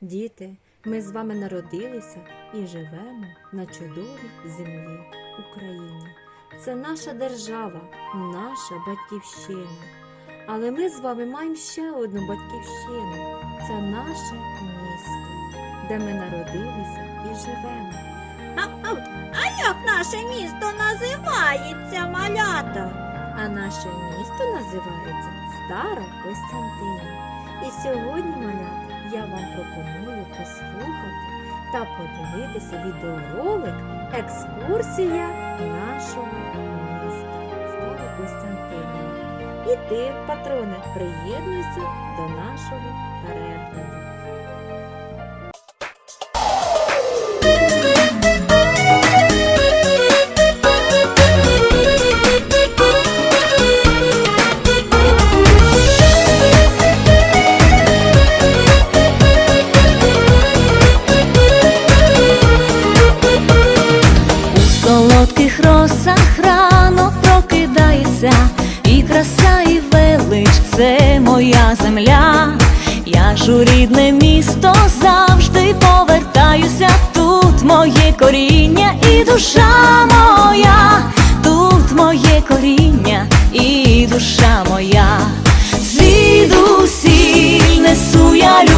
Діти, ми з вами народилися і живемо на чудовій землі Україні. Це наша держава, наша батьківщина. Але ми з вами маємо ще одну батьківщину. Це наше місто, де ми народилися і живемо. А, а, а як наше місто називається, малята? А наше місто називається Стара Костянтина. І сьогодні, малята, я вам пропоную послухати та подивитися відеоролик Екскурсія нашого міста Стара Костянтинова. І ти, патроне, приєднуйся до нашого перегляду. Солодких росах рано прокидається, і краса, і велич це моя земля. Я ж у рідне місто завжди повертаюся. Тут моє коріння і душа моя, тут моє коріння і душа моя. Звідусіль несу я любов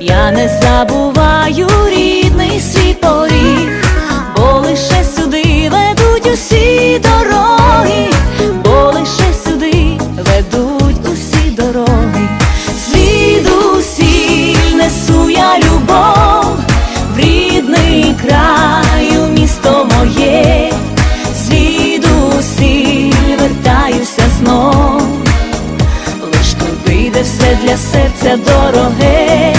Я не забуваю рідний свій поріг, бо лише сюди ведуть усі дороги, бо лише сюди ведуть усі дороги. Звідусіль несу я любов в рідний край, у місто моє, звідусіль вертаюся знов, все для серця дороге,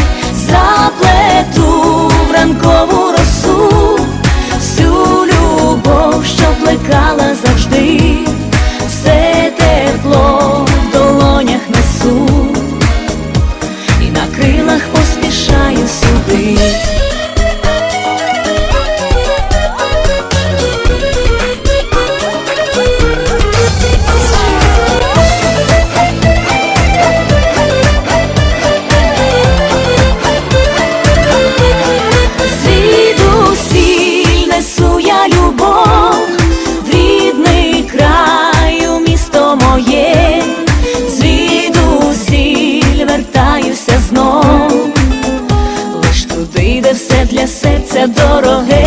ранкову вертаюся лиш туди, де все для серця дороге.